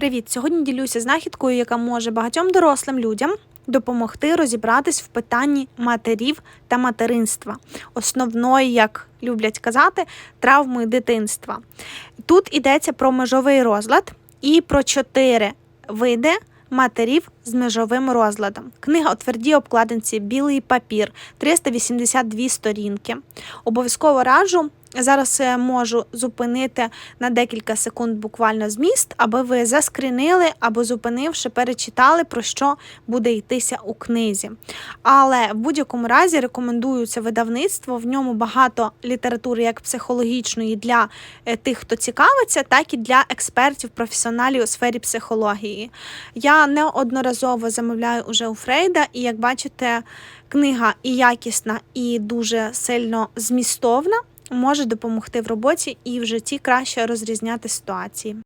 Привіт! Сьогодні ділюся знахідкою, яка може багатьом дорослим людям допомогти розібратись в питанні матерів та материнства, основної, як люблять казати, травми дитинства. Тут йдеться про межовий розлад і про чотири види. Матерів з межовим розладом. Книга у твердій обкладинці Білий папір, 382 сторінки. Обов'язково раджу. Зараз можу зупинити на декілька секунд буквально зміст, аби ви заскрінили або зупинивши, перечитали, про що буде йтися у книзі. Але в будь-якому разі рекомендую це видавництво. В ньому багато літератури, як психологічної для е, тих, хто цікавиться, так і для експертів, професіоналів у сфері психології. Я неодноразово замовляю уже у Фрейда, і як бачите, книга і якісна, і дуже сильно змістовна може допомогти в роботі і в житті краще розрізняти ситуації.